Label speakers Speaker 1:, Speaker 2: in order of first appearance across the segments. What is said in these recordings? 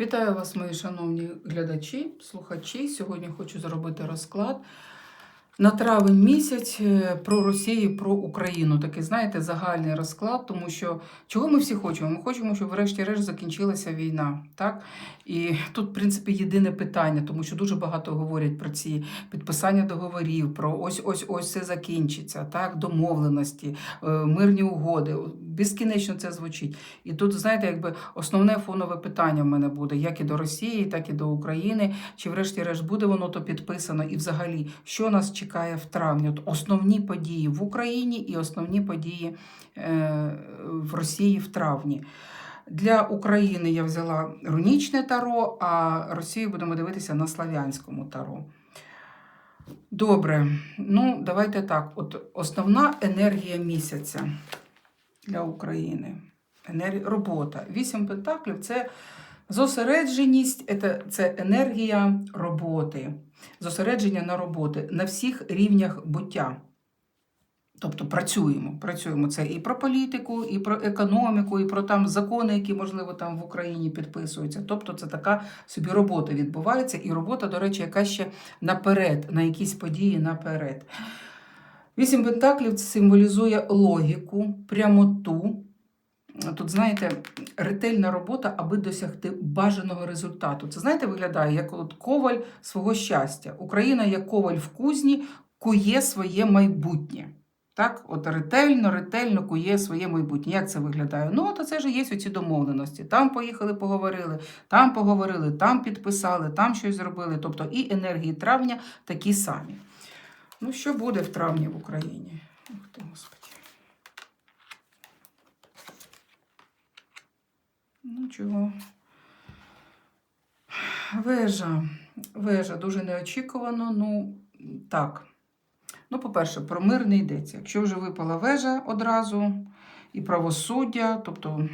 Speaker 1: Вітаю вас, мої шановні глядачі, слухачі. Сьогодні хочу зробити розклад на травень місяць е, про Росію, про Україну. Такий, знаєте, загальний розклад, тому що чого ми всі хочемо? Ми хочемо, щоб врешті-решт закінчилася війна. Так? І тут, в принципі, єдине питання, тому що дуже багато говорять про ці підписання договорів, про ось ось ось це закінчиться, так, домовленості, е, мирні угоди. Безкінечно це звучить. І тут, знаєте, якби основне фонове питання в мене буде, як і до Росії, так і до України. Чи врешті-решт буде воно то підписано? І взагалі, що нас чекає в травні? От основні події в Україні і основні події е, в Росії в травні. Для України я взяла рунічне таро, а Росію будемо дивитися на славянському таро. Добре, ну давайте так. От основна енергія місяця для України. Енер... Робота. Вісім пентаклів це зосередженість, це, енергія роботи, зосередження на роботи на всіх рівнях буття. Тобто працюємо. Працюємо це і про політику, і про економіку, і про там закони, які, можливо, там в Україні підписуються. Тобто це така собі робота відбувається, і робота, до речі, яка ще наперед, на якісь події наперед. Вісім пентаклів символізує логіку, прямоту. Тут, знаєте, ретельна робота, аби досягти бажаного результату. Це, знаєте, виглядає як от коваль свого щастя. Україна, як коваль в кузні, кує своє майбутнє. Так, от ретельно, ретельно кує своє майбутнє. Як це виглядає? Ну, от це ж є оці домовленості. Там поїхали, поговорили, там поговорили, там підписали, там щось зробили. Тобто і енергії травня такі самі. Ну, що буде в травні в Україні? Ух ти, Господи. Ну, чого? Вежа. Вежа дуже неочікувано. Ну, так. Ну, по-перше, про мир не йдеться. Якщо вже випала вежа одразу, і правосуддя, тобто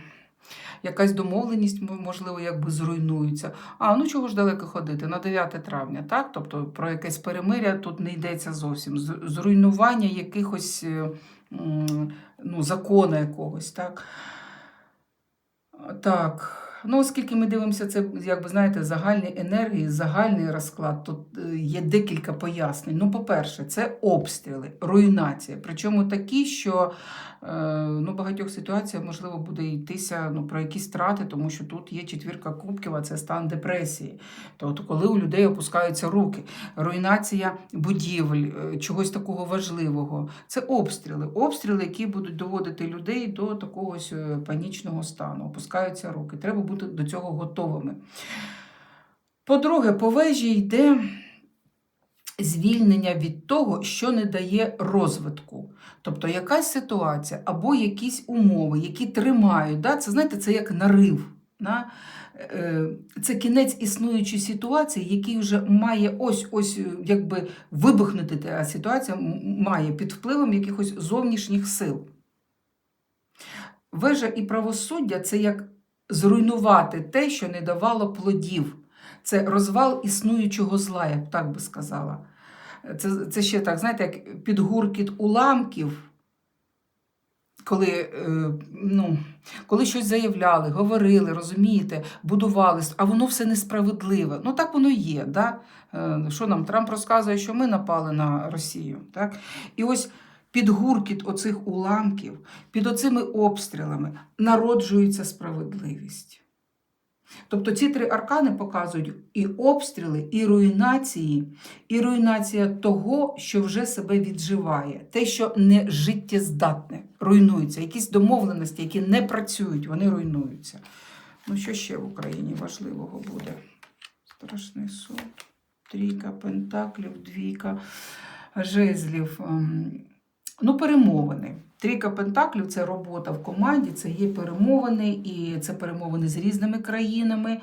Speaker 1: якась домовленість, можливо, якби зруйнується. А, ну чого ж далеко ходити? На 9 травня, так? Тобто про якесь перемиря тут не йдеться зовсім. Зруйнування якихось е, ну, закону якогось, так? Так. Ну, оскільки ми дивимося, це, як ви знаєте, загальні енергії, загальний розклад, тут е, є декілька пояснень. Ну, по-перше, це обстріли, руйнація. Причому такі, що е, ну, багатьох ситуаціях можливо буде йтися ну, про якісь втрати, тому що тут є четвірка кубків, а це стан депресії. Тобто, коли у людей опускаються руки, руйнація будівель, е, чогось такого важливого. Це обстріли. Обстріли, які будуть доводити людей до такогось панічного стану, опускаються руки. Треба бути до цього готовими. По-друге, по вежі йде звільнення від того, що не дає розвитку. Тобто якась ситуація або якісь умови, які тримають. Да? Це знаєте, це як нарив. Да? Е, Це кінець існуючої ситуації, який вже має ось ось е, якби вибухнути та ситуація має під впливом якихось зовнішніх сил. Вежа і правосуддя це як зруйнувати те, що не давало плодів. Це розвал існуючого зла, я б так би сказала. Це, це ще так, знаєте, як підгуркіт уламків, коли, е, ну, коли щось заявляли, говорили, розумієте, будували, а воно все несправедливе. Ну так воно є. Да? Е, Що нам Трамп розказує, що ми напали на Росію. Так? І ось під гуркіт оцих уламків, під оцими обстрілами народжується справедливість. Тобто ці три аркани показують і обстріли, і руйнації, і руйнація того, що вже себе відживає, те, що не життєздатне, руйнується. Якісь домовленості, які не працюють, вони руйнуються. Ну, що ще в Україні важливого буде? Страшний суд, трійка пентаклів, двійка жезлів. Ну, перемовини. Трійка пентаклів це робота в команді, це є перемовини, і це перемовини з різними країнами.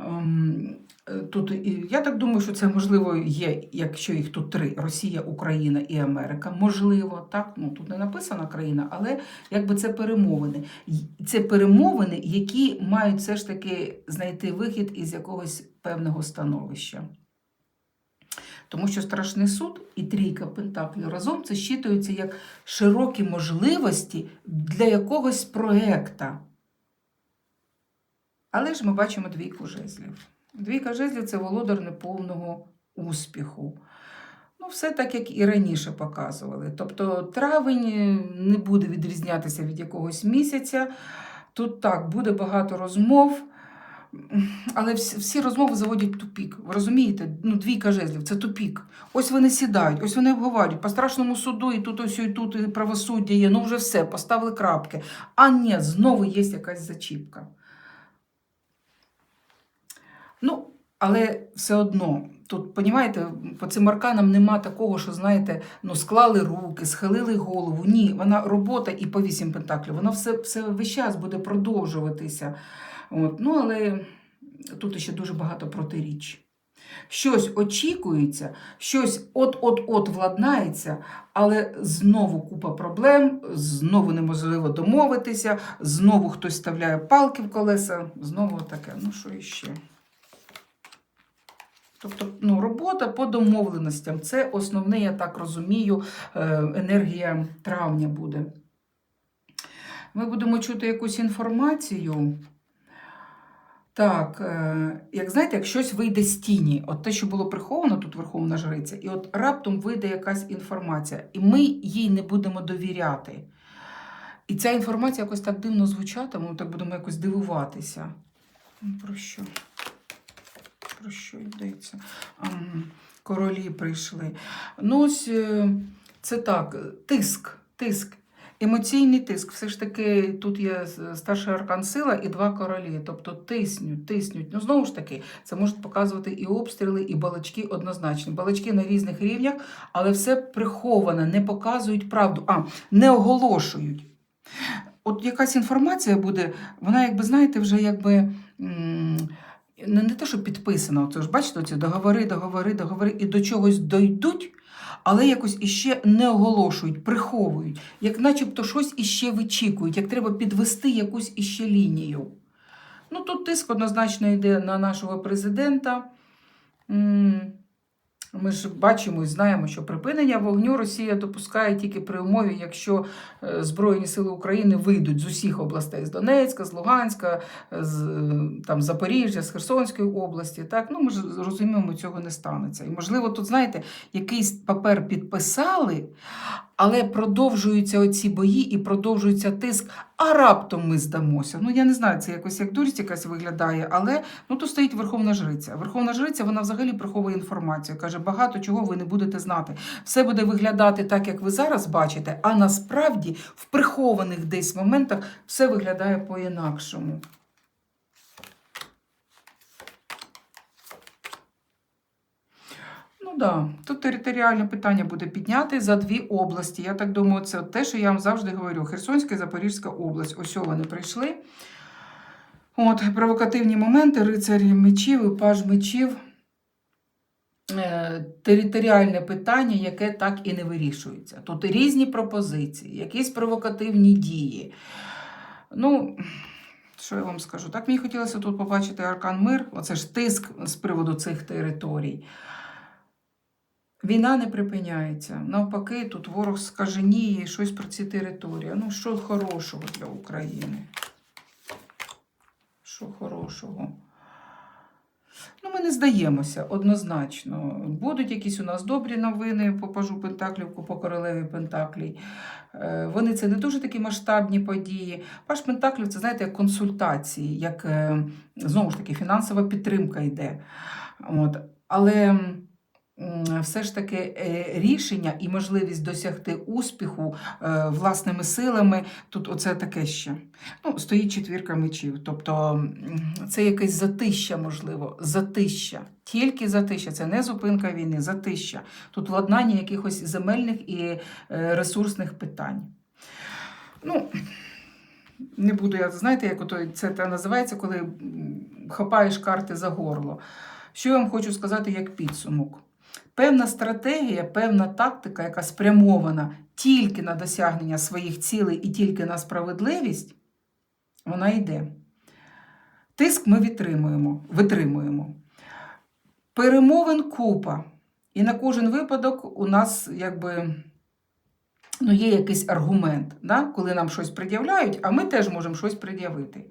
Speaker 1: Ем, е, Тут я так думаю, що це можливо є, якщо їх тут три: Росія, Україна і Америка. Можливо, так ну тут не написана країна, але якби це перемовини. Це перемовини, які мають все ж таки знайти вихід із якогось певного становища. Тому що страшний суд і трійка пентаклів разом це щитується як широкі можливості для якогось проекта. Але ж ми бачимо двійку жезлів. Двійка жезлів це володар неповного успіху. Ну, все так, як і раніше показували. Тобто травень не буде відрізнятися від якогось місяця. Тут так, буде багато розмов, але всі, розмови заводять в тупік. Ви розумієте? Ну, двійка жезлів це тупік. Ось вони сідають, ось вони обговорюють по страшному суду, і тут ось і тут і правосуддя є. Ну вже все, поставили крапки. А ні, знову є якась зачіпка. Ну, але все одно, тут, понімаєте, по цим арканам нема такого, що, знаєте, ну, склали руки, схилили голову. Ні, вона робота і по вісім пентаклів, воно все, все весь час буде продовжуватися. От. Ну, але тут ще дуже багато протиріч. Щось очікується, щось от-от-от владнається, але знову купа проблем, знову неможливо домовитися, знову хтось вставляє палки в колеса, знову таке. Ну, що іще? Тобто ну, робота по домовленостям це основне, я так розумію, е, енергія травня буде. Ми будемо чути якусь інформацію. Так, е, як знаєте, як щось вийде з тіні, от те, що було приховано тут Верховна Жриця, і от раптом вийде якась інформація, і ми їй не будемо довіряти. І ця інформація якось так дивно звучатиме, ми так будемо якось дивуватися. Ну, Про що? Про що йдеться? Королі прийшли. Ну, ось е, це так, тиск, тиск. Емоційний тиск. Все ж таки, тут є старший аркан сила і два королі. Тобто тиснють, тиснють. Ну, знову ж таки, це можуть показувати і обстріли, і балачки однозначно. Балачки на різних рівнях, але все приховане, не показують правду, а не оголошують. От якась інформація буде, вона, якби, знаєте, вже якби. не те, що підписано, це ж бачите, ці договори, договори, договори, і до чогось дойдуть, але якось іще не оголошують, приховують, як начебто щось іще вичікують, як треба підвести якусь іще лінію. Ну, тут тиск однозначно йде на нашого президента. Ми ж бачимо і знаємо, що припинення вогню Росія допускає тільки при умові, якщо е, Збройні сили України вийдуть з усіх областей з Донецька, з Луганська, з е, там, Запоріжжя, з Херсонської області. Так? Ну, ми ж розуміємо, цього не станеться. І, можливо, тут, знаєте, якийсь папер підписали, але продовжуються оці бої і продовжується тиск, а раптом ми здамося. Ну, я не знаю, це якось як дурість якась виглядає, але ну, тут стоїть Верховна Жриця. Верховна Жриця, вона взагалі приховує інформацію. Каже, багато чого ви не будете знати. Все буде виглядати так, як ви зараз бачите, а насправді в прихованих десь моментах все виглядає по-інакшому. Ну да, тут територіальне питання буде підняти за дві області. Я так думаю, це те, що я вам завжди говорю: Херсонська і Запорізька область. Ось вони прийшли. От, провокативні моменти, рицарі мечів і паж мечів. Е, Територіальне питання, яке так і не вирішується. Тут різні пропозиції, якісь провокативні дії. Ну, що я вам скажу? Так мені хотілося тут побачити Аркан Мир, оце ж тиск з приводу цих територій. Війна не припиняється. Навпаки, тут ворог скаженіє щось про ці території. Ну, що хорошого для України? Що хорошого? Ну, ми не здаємося однозначно. Будуть якісь у нас добрі новини по пажу Пентаклів, по королеві Пентаклій. Е, Вони це не дуже такі масштабні події. Паш Пентаклів це, знаєте, як консультації, як е, знову ж таки фінансова підтримка йде. От. Але все ж таки е, рішення і можливість досягти успіху е, власними силами, тут оце таке ще. Ну, стоїть четвірка мечів. Тобто це якесь затища, можливо, затища. Тільки затища, це не зупинка війни, затища. Тут владнання якихось земельних і е, ресурсних питань. Ну, не буду я, знаєте, як ото це називається, коли хапаєш карти за горло. Що я вам хочу сказати як підсумок? Певна стратегія, певна тактика, яка спрямована тільки на досягнення своїх цілей і тільки на справедливість, вона йде. Тиск ми витримуємо, витримуємо. Перемовин купа. І на кожен випадок у нас якби ну, є якийсь аргумент, да? коли нам щось пред'являють, а ми теж можемо щось пред'явити.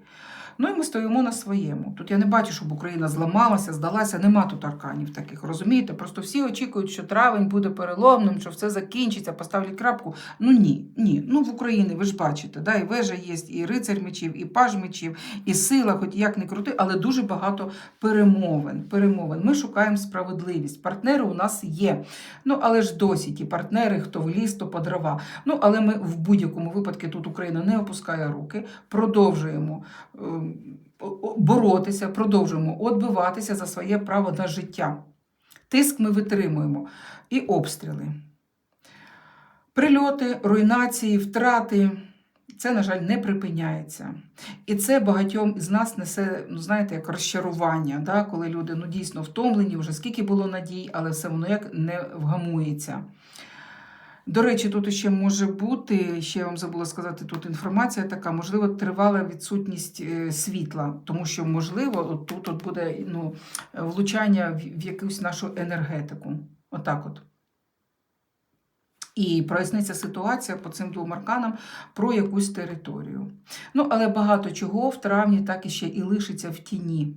Speaker 1: Ну і ми стоїмо на своєму. Тут я не бачу, щоб Україна зламалася, здалася. Нема тут арканів таких. Розумієте? Просто всі очікують, що травень буде переломним, що все закінчиться, поставлять крапку. Ну ні, ні. Ну в Україні ви ж бачите, да, і вежа є, і рицарь мечів, і паж мечів, і сила, хоч як не крути, але дуже багато перемовин. перемовин. Ми шукаємо справедливість. Партнери у нас є. Ну, але ж досі ті партнери, хто в ліс, то по дрова. Ну, але ми в будь-якому випадку тут Україна не опускає руки, продовжуємо ем, боротися, продовжуємо отбиватися за своє право на життя. Тиск ми витримуємо і обстріли. Прильоти, руйнації, втрати. Це, на жаль, не припиняється. І це багатьом із нас несе, ну знаєте, як розчарування, да? коли люди ну, дійсно втомлені, вже скільки було надій, але все воно як не вгамується. До речі, тут ще може бути, ще я вам забула сказати, тут інформація така, можливо, тривала відсутність е, світла, тому що, можливо, от тут от буде ну, влучання в, якусь нашу енергетику. Отак от. І проясниться ситуація по цим двом арканам про якусь територію. Ну, але багато чого в травні так і ще і лишиться в тіні.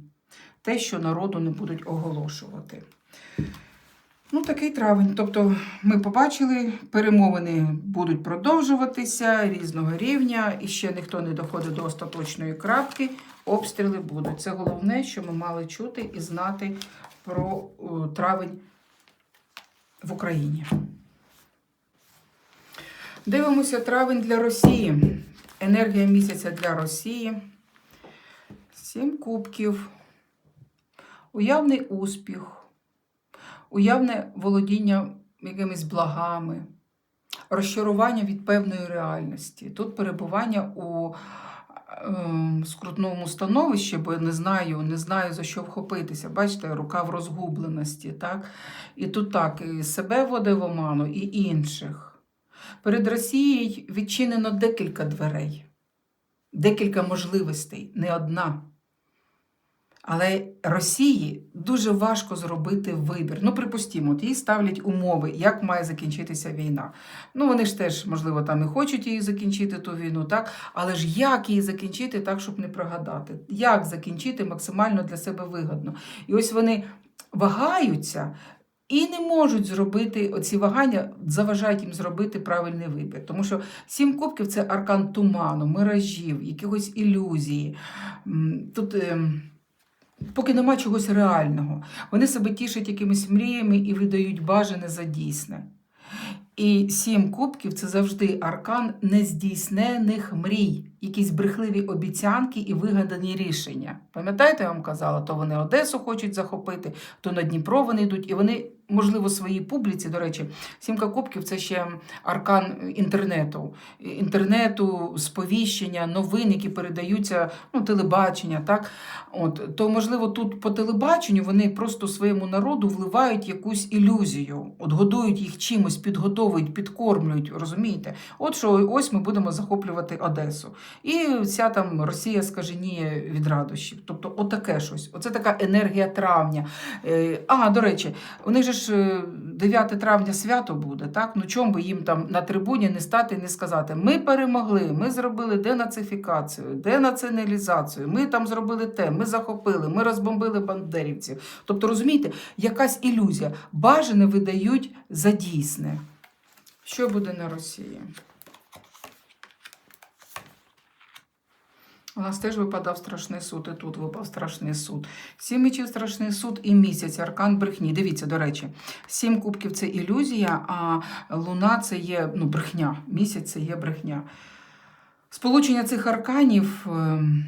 Speaker 1: Те, що народу не будуть оголошувати. Ну, такий травень. Тобто, ми побачили, перемовини будуть продовжуватися різного рівня, і ще ніхто не доходить до остаточної крапки. Обстріли будуть. Це головне, що ми мали чути і знати про о, травень в Україні. Дивимося травень для Росії. Енергія місяця для Росії. Сім кубків. Уявний успіх. Уявне володіння якимись благами, розчарування від певної реальності. Тут перебування у е, скрутному становищі, бо я не знаю, не знаю за що вхопитися. Бачите, рука в розгубленості. Так? І тут так, і себе воде в оману, і інших. Перед Росією відчинено декілька дверей, декілька можливостей, не одна. Але Росії дуже важко зробити вибір. Ну, припустімо, от їй ставлять умови, як має закінчитися війна. Ну, вони ж теж, можливо, там і хочуть її закінчити ту війну, так? Але ж як її закінчити так, щоб не прогадати? Як закінчити максимально для себе вигодно? І ось вони вагаються. І не можуть зробити оці вагання, заважають їм зробити правильний вибір. Тому що сім кубків це аркан туману, миражів, якихось ілюзії. Тут ем, поки нема чогось реального. Вони себе тішать якимись мріями і видають бажане за дійсне. І сім кубків це завжди аркан нездійснених мрій, якісь брехливі обіцянки і вигадані рішення. Пам'ятаєте, я вам казала, то вони Одесу хочуть захопити, то на Дніпро вони йдуть, і вони, можливо, своїй публіці, до речі, сімка кубків це ще аркан інтернету, інтернету, сповіщення, новин, які передаються, ну, телебачення, так? От, то, можливо, тут по телебаченню вони просто своєму народу вливають якусь ілюзію, от годують їх чимось, підготовують, підкормлюють, розумієте? От що ось ми будемо захоплювати Одесу. І вся там Росія скаженіє від радощів. Тобто, отаке щось. Оце така енергія травня. Е, А, до речі, у них же ж е, 9 травня свято буде, так? Ну чому би їм там на трибуні не стати і не сказати: ми перемогли, ми зробили денацифікацію, денаціоналізацію, ми там зробили те, ми захопили, ми розбомбили бандерівців. Тобто, розумієте, якась ілюзія. Бажане видають за дійсне. Що буде на Росії? У нас теж випадав страшний суд, і тут випав страшний суд. Сім мечів страшний суд і місяць, аркан брехні. Дивіться, до речі, сім кубків це ілюзія, а луна це є ну, брехня. Місяць це є брехня. Сполучення цих арканів ем,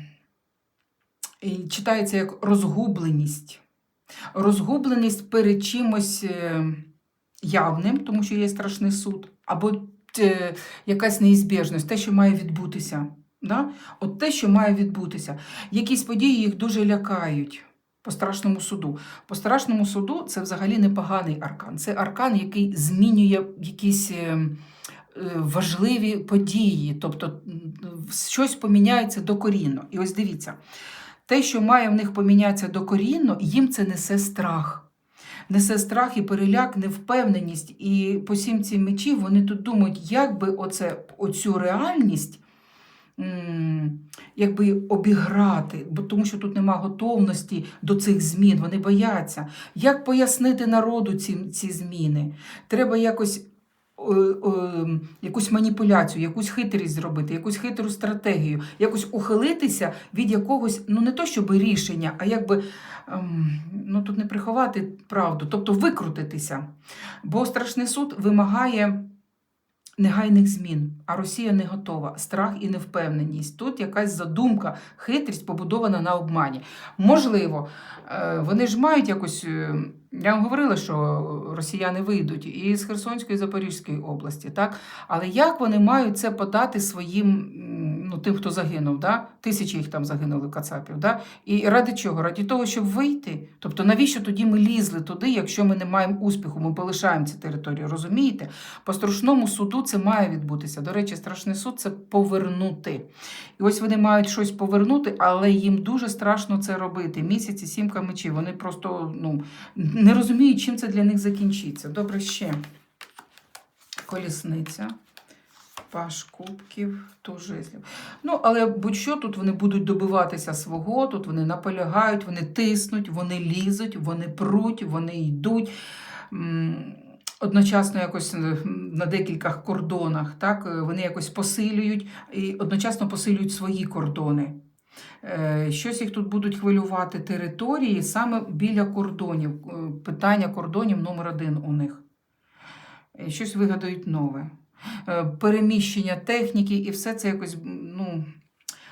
Speaker 1: читається як розгубленість. Розгубленість перед чимось е, явним, тому що є страшний суд, або е, якась неізбіжність, те, що має відбутися. Да? От те, що має відбутися. Якісь події їх дуже лякають по страшному суду. По страшному суду це взагалі непоганий аркан. Це аркан, який змінює якісь е, е, важливі події, тобто щось поміняється докорінно. І ось дивіться, те, що має в них помінятися докорінно, їм це несе страх. Несе страх і переляк, невпевненість. І по сімці мечів вони тут думають, як би оце, оцю реальність якби обіграти, бо тому що тут нема готовності до цих змін, вони бояться. Як пояснити народу ці, ці зміни? Треба якось. е, е, Якусь маніпуляцію, якусь хитрість зробити, якусь хитру стратегію, якось ухилитися від якогось, ну не то щоб рішення, а якби ем, ну тут не приховати правду, тобто викрутитися. Бо страшний суд вимагає негайних змін, а Росія не готова. Страх і невпевненість. Тут якась задумка, хитрість побудована на обмані. Можливо, е, вони ж мають якось. е, Я вам говорила, що росіяни вийдуть і з Херсонської і Запорізької області, так? Але як вони мають це подати своїм ну, тим, хто загинув? Да? Тисячі їх там загинули кацапів. Да? І ради чого? Раді того, щоб вийти. Тобто, навіщо тоді ми лізли туди, якщо ми не маємо успіху, ми полишаємо ці території, розумієте? По страшному суду це має відбутися. До речі, страшний суд це повернути. І ось вони мають щось повернути, але їм дуже страшно це робити. Місяці, сімка мечів. Вони просто ну, не розуміють, чим це для них закінчиться. Добре ще. Колісниця. Паш кубків, туз жезлів. Ну, але будь-що тут вони будуть добиватися свого, тут вони наполягають, вони тиснуть, вони лізуть, вони пруть, вони йдуть. Одночасно якось е, на декілька кордонах, так, е, вони якось посилюють і одночасно посилюють свої кордони. Е, Щось їх тут будуть хвилювати території саме біля кордонів. Питання кордонів номер один у них. Щось вигадають нове. Е, Переміщення техніки і все це якось ну,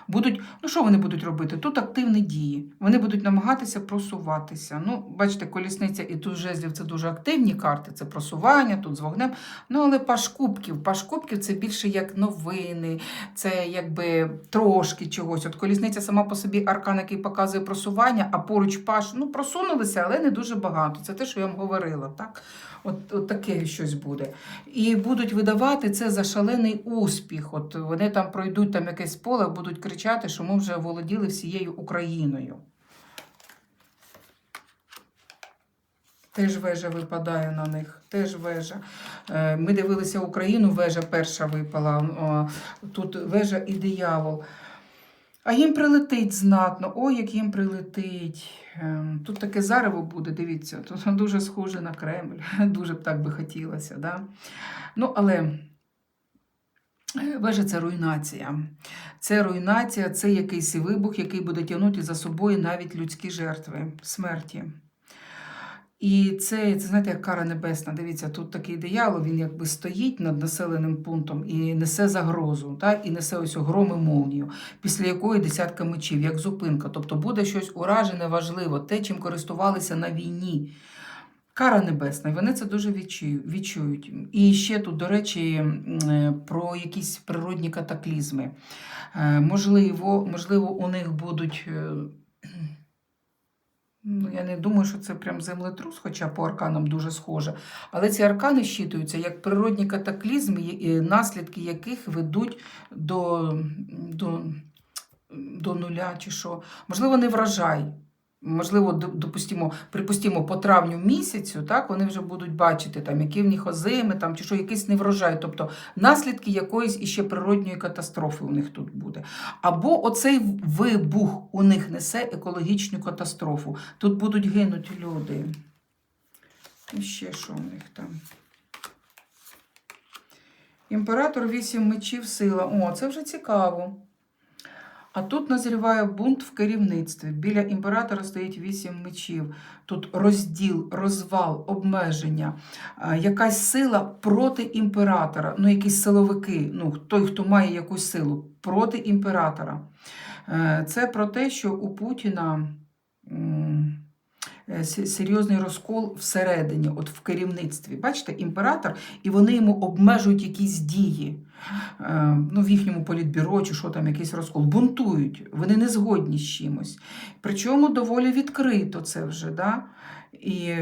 Speaker 1: будуть. Ну, що вони будуть робити? Тут активні дії. Вони будуть намагатися просуватися. Ну, бачите, колісниця і тут жезлів це дуже активні карти, це просування, тут з вогнем. Ну, але паш кубків. Паш кубків це більше як новини, це якби трошки чогось. От колісниця сама по собі аркан, який показує просування, а поруч паш, ну, просунулися, але не дуже багато. Це те, що я вам говорила. так? От, от таке щось буде. І будуть видавати це за шалений успіх. От вони там пройдуть там якесь поле, будуть кричати, що ми вже володіли всією Україною. Теж вежа випадає на них, теж вежа. Е, Ми дивилися Україну, вежа перша випала. Тут вежа і диявол. А їм прилетить знатно. Ой, як їм прилетить. Ем, Тут таке зарево буде, дивіться, тут дуже схоже на Кремль. Дуже б так би хотілося. Да? Ну, але е, вежа це руйнація. Це руйнація, це якийсь вибух, який буде тягнути за собою навіть людські жертви смерті. І це, це знаєте, як кара небесна. Дивіться, тут такий диявол, він якби стоїть над населеним пунктом і несе загрозу, так? і несе ось гром і молнію, після якої десятка мечів, як зупинка. Тобто буде щось уражене, важливо, те, чим користувалися на війні. Кара небесна, вони це дуже відчують. І ще тут, до речі, е, про якісь природні катаклізми. Е, Можливо, можливо, у них будуть. е, Ну, я не думаю, що це прям землетрус, хоча по арканам дуже схоже. Але ці аркани щитуються як природні катаклізми, наслідки яких ведуть до, до, до нуля чи що. Можливо, не врожай. Можливо, допустимо, припустимо, по травню місяцю, так, вони вже будуть бачити, там, які в них озими, там, чи що, якийсь неврожай, тобто наслідки якоїсь іще природньої катастрофи у них тут буде. Або оцей вибух у них несе екологічну катастрофу. Тут будуть гинути люди. І ще що у них там? Імператор вісім мечів сила. О, це вже цікаво. А тут назріває бунт в керівництві. Біля імператора стоїть вісім мечів. Тут розділ, розвал, обмеження, якась сила проти імператора, ну якісь силовики, ну той, хто має якусь силу проти імператора. Е, Це про те, що у Путіна е, се- серйозний розкол всередині, от в керівництві. Бачите, імператор, і вони йому обмежують якісь дії. Е, Ну, в їхньому політбюро чи що там якийсь розкол. Бунтують, вони не згодні з чимось. Причому доволі відкрито це вже. Да? І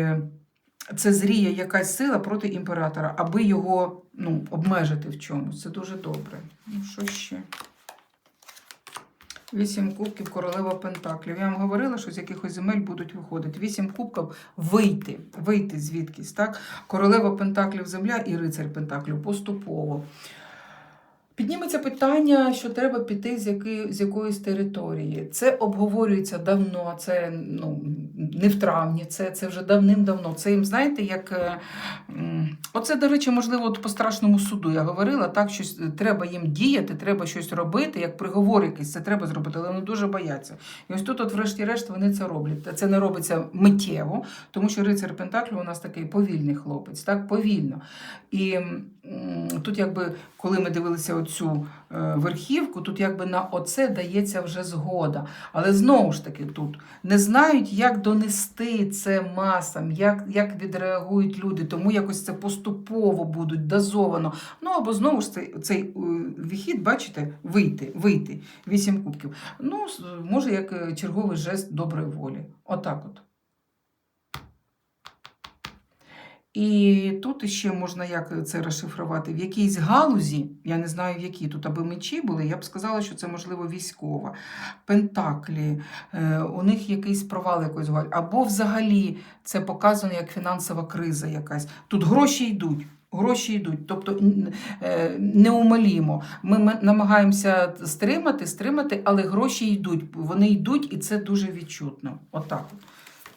Speaker 1: це зріє якась сила проти імператора, аби його ну, обмежити в чомусь. Це дуже добре. Ну, що ще? Вісім кубків, королева Пентаклів. Я вам говорила, що з якихось земель будуть виходити. Вісім кубків вийти, вийти звідкись. Так? Королева Пентаклів земля і рицар Пентаклів поступово. Підніметься питання, що треба піти з, яки, з якоїсь території. Це обговорюється давно, це ну, не в травні, це, це вже давним-давно. Це їм, знаєте, як. е, Оце, до речі, можливо, от по страшному суду я говорила, так, що треба їм діяти, треба щось робити, як приговор якийсь, це треба зробити, але вони дуже бояться. І ось тут, от, врешті-решт, вони це роблять. Це не робиться миттєво, тому що рицар Пентаклю у нас такий повільний хлопець, так, повільно. І тут, якби, коли ми дивилися оцю е, верхівку, тут якби на оце дається вже згода. Але знову ж таки тут не знають, як донести це масам, як, як відреагують люди, тому якось це поступово будуть дозовано. Ну або знову ж цей, цей е, вихід, бачите, вийти, вийти. Вісім кубків. Ну, може, як е, черговий жест доброї волі. Отак от. І тут ще можна як це розшифрувати. В якійсь галузі, я не знаю в якій тут, аби мечі були, я б сказала, що це можливо військова, пентаклі, е, у них якийсь провал галузі. Або взагалі це показано як фінансова криза якась. Тут гроші йдуть. Гроші йдуть, тобто е, неумолімо. Ми намагаємося стримати, стримати, але гроші йдуть. Вони йдуть, і це дуже відчутно. Отак. От.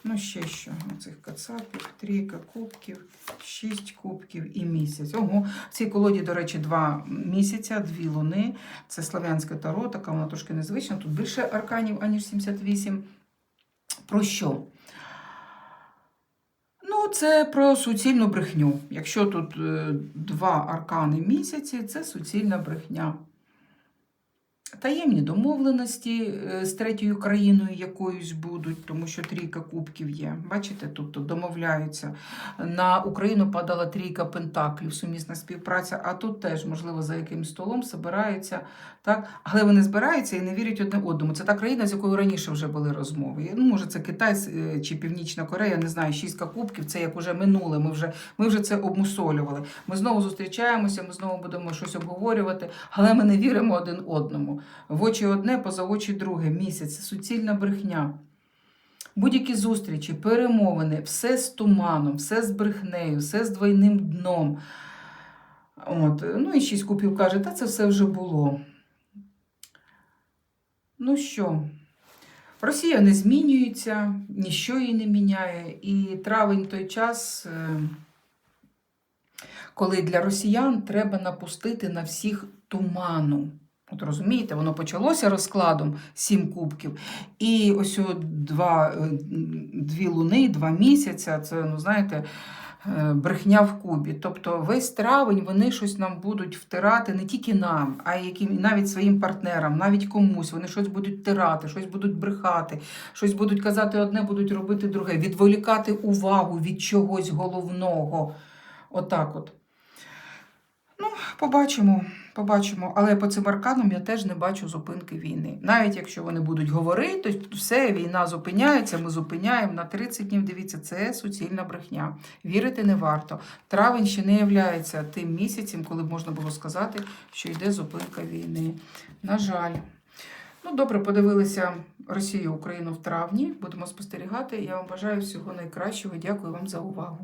Speaker 1: Ну, ще що? Оцих кацапів, трійка кубків, шість кубків і місяць. Ого, в цій колоді, до речі, два місяця, дві луни. Це славянське таро, така вона трошки незвична. Тут більше арканів, аніж 78. Про що? Ну, це про суцільну брехню. Якщо тут е, два аркани місяці, це суцільна брехня. Таємні домовленості е, з третьою країною якоюсь будуть, тому що трійка кубків є. Бачите, тут домовляються. На Україну падала трійка пентаклів, сумісна співпраця, а тут теж, можливо, за яким столом збираються, так? але вони збираються і не вірять одне одному. Це та країна, з якою раніше вже були розмови. Ну, може, це Китай е, чи Північна Корея, не знаю, шістка кубків, це як уже минуле. Ми вже, ми вже це обмусолювали. Ми знову зустрічаємося, ми знову будемо щось обговорювати, але ми не віримо один одному. В очі одне, поза очі друге. Місяць, суцільна брехня. Будь-які зустрічі, перемовини, все з туманом, все з брехнею, все з двойним дном. От. Ну і шість купів каже, та це все вже було. Ну що, Росія не змінюється, ніщо її не міняє. І травень той час, е, коли для росіян треба напустити на всіх туману. От розумієте, воно почалося розкладом сім кубків, і ось два, е, дві луни, два місяця. Це, ну знаєте, е, брехня в кубі. Тобто весь травень вони щось нам будуть втирати не тільки нам, а й навіть своїм партнерам, навіть комусь. Вони щось будуть втирати, щось будуть брехати, щось будуть казати одне, будуть робити друге, відволікати увагу від чогось головного. Отак от. Ну, побачимо, побачимо. Але по цим арканам я теж не бачу зупинки війни. Навіть якщо вони будуть говорити, то все, війна зупиняється, ми зупиняємо на 30 днів. Дивіться, це суцільна брехня. Вірити не варто. Травень ще не є тим місяцем, коли б можна було сказати, що йде зупинка війни. На жаль. Ну, добре, подивилися Росію, Україну в травні. Будемо спостерігати. Я вам бажаю всього найкращого. Дякую вам за увагу.